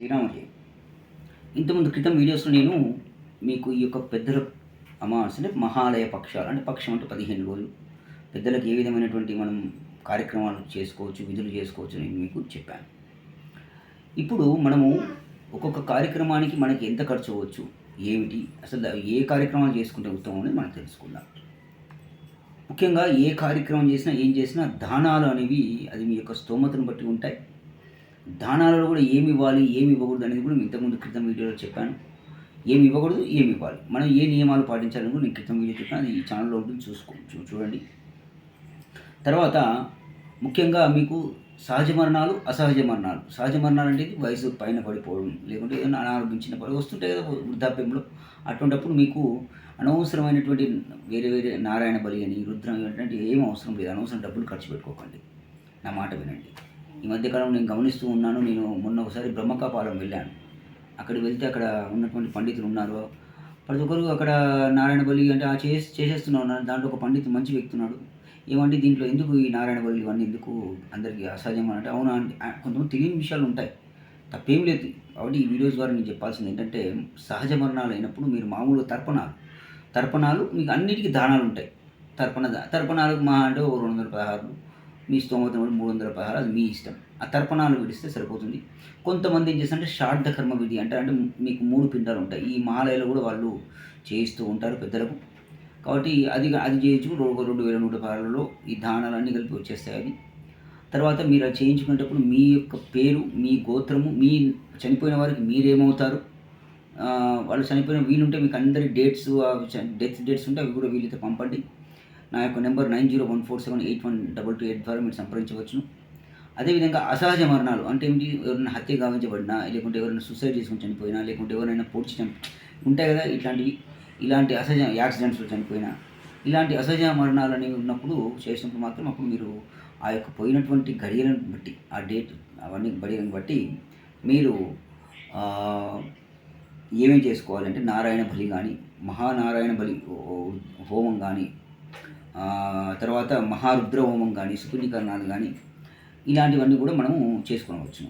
శ్రీరామజీ ఇంతకుముందు క్రితం వీడియోస్లో నేను మీకు ఈ యొక్క పెద్దల అమావాస్య అంటే మహాలయ పక్షాలు అంటే పక్షం అంటే పదిహేను రోజులు పెద్దలకు ఏ విధమైనటువంటి మనం కార్యక్రమాలు చేసుకోవచ్చు విధులు చేసుకోవచ్చు అని మీకు చెప్పాను. ఇప్పుడు మనము ఒక్కొక్క కార్యక్రమానికి మనకి ఎంత ఖర్చు అవ్వచ్చు ఏమిటి అసలు ఏ కార్యక్రమాలు చేసుకుంటే ఉత్తమం అనేది మనం తెలుసుకుందాం. ముఖ్యంగా ఏ కార్యక్రమం చేసినా ఏం చేసినా దానాలు అనేవి అది మీ యొక్క స్తోమతను బట్టి ఉంటాయి. దానాలలో కూడా ఏమి ఇవ్వాలి ఏమి ఇవ్వకూడదు అనేది కూడా ఇంతకుముందు క్రితం వీడియోలో చెప్పాను. ఏమి ఇవ్వకూడదు ఏమి ఇవ్వాలి. మనం ఏ నియమాలు పాటించాలని కూడా నేను క్రితం వీడియో చెప్పాను. అది ఈ ఛానల్లో ఉంటుంది చూసుకో చూ చూడండి. తర్వాత ముఖ్యంగా మీకు సహజ మరణాలు అసహజ మరణాలు. సహజ మరణాలు అంటే వయసు పైన పడిపోవడం లేకుంటే ఏదైనా అనారోగ్యం చిన్న పడి వస్తుంటాయి కదా వృద్ధాప్యంలో. అటువంటప్పుడు మీకు అనవసరమైనటువంటి వేరే వేరే నారాయణ బలి అని రుద్రం అంటే ఏం అవసరం లేదు. అనవసరం డబ్బులు ఖర్చు పెట్టుకోకండి. నా మాట వినండి. ఈ మధ్యకాలం నేను గమనిస్తూ ఉన్నాను. నేను మొన్న ఒకసారి బ్రహ్మకాపాలెం వెళ్ళాను. అక్కడికి వెళ్తే అక్కడ ఉన్నటువంటి పండితులు ఉన్నారు. ప్రతి ఒక్కరు అక్కడ నారాయణ బలి అంటే ఆ చేసి చేసేస్తున్నారు దాంట్లో ఒక పండితుడు మంచి వ్యక్తి ఉన్నాడు. ఏమంటే దీంట్లో ఎందుకు ఈ నారాయణ బలి ఇవన్నీ ఎందుకు అందరికీ అసాధ్యం అంటే అవునా అంటే కొంతమంది తెలియని విషయాలు ఉంటాయి. తప్పేం లేదు. కాబట్టి ఈ వీడియోస్ ద్వారా నేను చెప్పాల్సింది ఏంటంటే సహజ మరణాలు అయినప్పుడు మీరు మామూలు తర్పణాలు. తర్పణాలు మీకు అన్నిటికీ దానాలు ఉంటాయి. తర్పణ తర్పణాలకు మా అంటే ఒక రెండు వందల పదహారు మీ స్తోమత మూడు వందల పదహారు అది మీ ఇష్టం. ఆ తర్పణాలు విడిస్తే సరిపోతుంది. కొంతమంది ఏం చేస్తారంటే శ్రాద్ధ కర్మ విధి అంటే అంటే మీకు మూడు పిండాలు ఉంటాయి. ఈ మాలయలు కూడా వాళ్ళు చేయిస్తూ ఉంటారు పెద్దలకు. కాబట్టి అది అది చేయొచ్చు రెండు రెండు వేల నూట పదాలలో ఈ దానాలన్నీ కలిపి వచ్చేస్తాయి అవి తర్వాత మీరు అది చేయించుకునేటప్పుడు మీ యొక్క పేరు మీ గోత్రము మీ చనిపోయిన వారికి మీరేమవుతారు? వాళ్ళు చనిపోయిన వీలుంటే మీకు అందరి డేట్స్ డెత్ డేట్స్ ఉంటే అవి కూడా వీలైతే పంపండి. నా యొక్క number nine zero one four seven eight one double two eight ద్వారా మీరు సంప్రదించవచ్చును. అదేవిధంగా అసహజ మరణాలు అంటే ఏమిటి? ఎవరైనా హత్య గావించబడినా లేకుంటే ఎవరైనా సూసైడ్ చేసుకుని చనిపోయినా లేకుంటే ఎవరైనా పొడిచి చని ఉంటాయి కదా ఇట్లాంటివి ఇలాంటి అసహజ యాక్సిడెంట్స్లో చనిపోయినా. ఇలాంటి అసహజ మరణాలు అనేవి ఉన్నప్పుడు చేసినప్పుడు మాత్రం అప్పుడు మీరు ఆ యొక్క పోయినటువంటి గడియలను బట్టి ఆ డేట్ అవన్నీ గడియలను బట్టి మీరు ఏమేం చేసుకోవాలంటే నారాయణ బలి కానీ మహానారాయణ బలి హోమం కానీ తర్వాత మహారుద్ర హోమం కానీ సుపుణీకరణాలు కానీ ఇలాంటివన్నీ కూడా మనము చేసుకోవచ్చు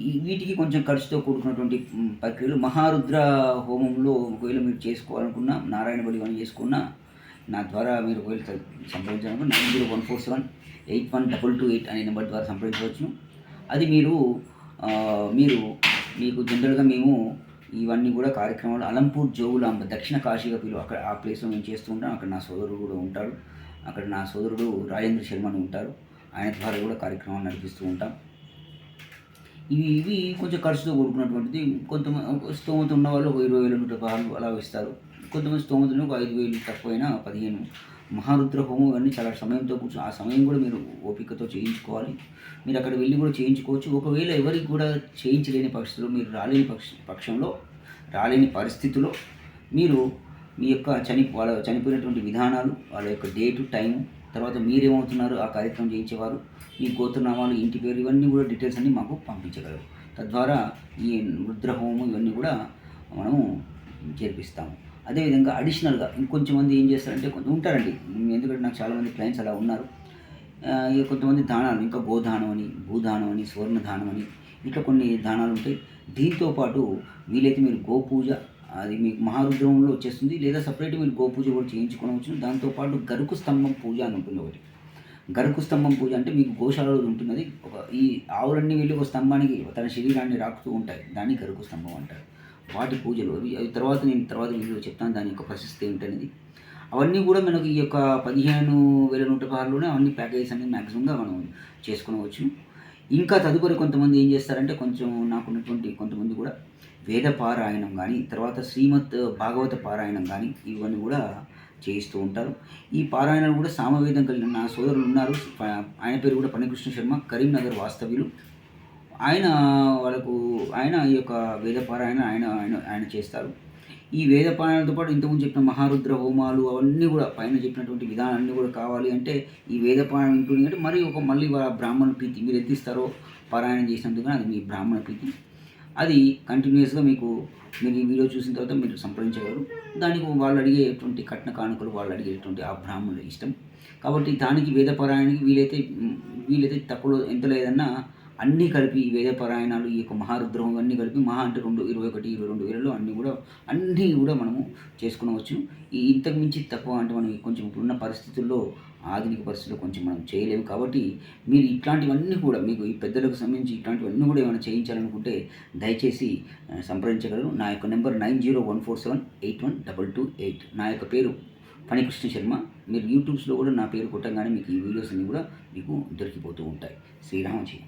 ఈ వీటికి కొంచెం ఖర్చుతో కూడుకున్నటువంటి ప్రక్రియలు మహారుద్ర హోమంలో ఒకవేళ మీరు చేసుకోవాలనుకున్నా నారాయణ బలి కానీ చేసుకున్నా నా ద్వారా మీరు ఒకవేళ సంప్రదించాలనుకున్న nine zero one four seven eight one double two eight అనే నెంబర్ ద్వారా సంప్రదించవచ్చు. అది మీరు మీరు మీకు జనరల్గా మేము ఇవన్నీ కూడా కార్యక్రమాలు. అలంపూర్ జోగులాంబ దక్షిణ కాశీగా పిలువ అక్కడ ఆ ప్లేస్లో మేము చేస్తూ ఉంటాం. అక్కడ నా సోదరుడు కూడా ఉంటాడు. అక్కడ నా సోదరుడు రాజేంద్ర శర్మ అని ఉంటారు. ఆయన ద్వారా కూడా కార్యక్రమాలు నడిపిస్తూ ఉంటాం. ఇవి ఇవి కొంచెం ఖర్చుతో కూడుకున్నటువంటిది. కొంతమంది స్తోమత ఉన్న వాళ్ళు ఒక ఇరవై వేల నూట పదహారు అలా ఇస్తారు కొంతమంది స్తోమత ఒక ఐదు వేలు తక్కువైనా పదిహేను మహారుద్ర హోమం ఇవన్నీ చాలా సమయంతో కూర్చొని ఆ సమయం కూడా మీరు ఓపికతో చేయించుకోవాలి. మీరు అక్కడ వెళ్ళి కూడా చేయించుకోవచ్చు. ఒకవేళ ఎవరికి కూడా చేయించలేని పక్షంలో మీరు రాలేని పక్ష పక్షంలో రాలేని పరిస్థితిలో మీరు మీ యొక్క చని వాళ్ళ చనిపోయినటువంటి విధానాలు వాళ్ళ యొక్క డేటు టైం తర్వాత మీరేమవుతున్నారు ఆ కార్యక్రమం చేయించేవారు మీ గోత్రనామాలు ఇంటి పేరు ఇవన్నీ కూడా డీటెయిల్స్ అన్నీ మాకు పంపించగలరు. తద్వారా ఈ రుద్రహోమం ఇవన్నీ కూడా మనము చేర్పిస్తాము అదేవిధంగా అడిషనల్గా ఇంకొంచెం మంది ఏం చేస్తారంటే కొంత ఉంటారండి. ఎందుకంటే నాకు చాలామంది క్లయింట్స్ అలా ఉన్నారు. ఇక కొంతమంది దానాలు ఇంకా గోదానం అని భూదానం అని సువర్ణదానం అని ఇట్లా కొన్ని దానాలు ఉంటాయి. దీంతో పాటు వీలైతే మీరు గోపూజ అది మీకు మహారుద్రంలో వచ్చేస్తుంది. లేదా సపరేట్ మీరు గోపూజ కూడా చేయించుకోవచ్చు దాంతోపాటు గరుకు స్తంభం పూజ అని ఉంటుంది ఒకటి. గరుకు స్తంభం పూజ అంటే మీకు గోశాలలో ఉంటున్నది. ఒక ఈ ఆవులన్నీ వెళ్ళి ఒక స్తంభానికి తన శరీరాన్ని రాకుతూ ఉంటాయి. దాన్ని గరుకు స్తంభం అంటారు. వాటి పూజలు. అవి అవి తర్వాత నేను తర్వాత వీడియో చెప్తాను దాని యొక్క ప్రశస్తి ఏంటనేది. అవన్నీ కూడా మనకు ఈ యొక్క పదిహేను వేల నూట పదహారులోనే అవన్నీ ప్యాకేజెస్ అనేది మ్యాక్సిమంగా మనం చేసుకునవచ్చు. ఇంకా తదుపరి కొంతమంది ఏం చేస్తారంటే కొంచెం నాకున్నటువంటి కొంతమంది కూడా వేద పారాయణం కానీ తర్వాత శ్రీమత్ భాగవత పారాయణం కానీ ఇవన్నీ కూడా చేయిస్తూ ఉంటారు. ఈ పారాయణలు కూడా సామవేదం కలిగిన నా సోదరులు ఉన్నారు. ఆయన పేరు కూడా పనికృష్ణ శర్మ కరీంనగర్ వాస్తవ్యులు. ఆయన వాళ్ళకు ఆయన ఈ యొక్క వేద పారాయణ ఆయన ఆయన ఆయన చేస్తారు. ఈ వేద పారాయణతో పాటు ఇంతకుముందు చెప్పిన మహారుద్ర హోమాలు అవన్నీ కూడా పైన చెప్పినటువంటి విధానాలన్నీ కూడా కావాలి అంటే ఈ వేద పారాయణ ఇంక్లూడింగ్ అంటే మరి ఒక మళ్ళీ వాళ్ళ బ్రాహ్మణ ప్రీతి మీరు ఎత్తిస్తారో పారాయణం చేసినందుకు అది మీ బ్రాహ్మణ ప్రీతి. అది కంటిన్యూస్గా మీకు మీరు ఈ వీడియో చూసిన తర్వాత మీరు సంప్రదించగలరు. దానికి వాళ్ళు అడిగేటువంటి కట్న కానుకలు వాళ్ళు అడిగేటువంటి ఆ బ్రాహ్మణుల ఇష్టం. కాబట్టి దానికి వేద పారాయణకి వీలైతే వీలైతే తక్కువలో ఎంత లేదన్నా అన్నీ కలిపి ఈ వేద పారాయణాలు ఈ యొక్క మహారుద్రం అన్నీ కలిపి మహా అంటే రెండు ఇరవై ఒకటి ఇరవై రెండు వేలలో అన్నీ కూడా అన్నీ కూడా మనము చేసుకునవచ్చు. ఈ ఇంతకు మించి తక్కువ అంటే మనం కొంచెం ఇప్పుడున్న పరిస్థితుల్లో ఆధునిక పరిస్థితుల్లో కొంచెం మనం చేయలేము. కాబట్టి మీరు ఇట్లాంటివన్నీ కూడా మీకు ఈ పెద్దలకు సంబంధించి ఇట్లాంటివన్నీ కూడా ఏమైనా చేయించాలనుకుంటే దయచేసి సంప్రదించగలరు. నా యొక్క number nine zero one four seven eight one double two eight. నా యొక్క పేరు ఫణికృష్ణ శర్మ. మీరు యూట్యూబ్స్లో కూడా నా పేరు కొట్టంగానే మీకు ఈ వీడియోస్ అన్నీ కూడా మీకు దొరికిపోతూ ఉంటాయి. శ్రీరామజీ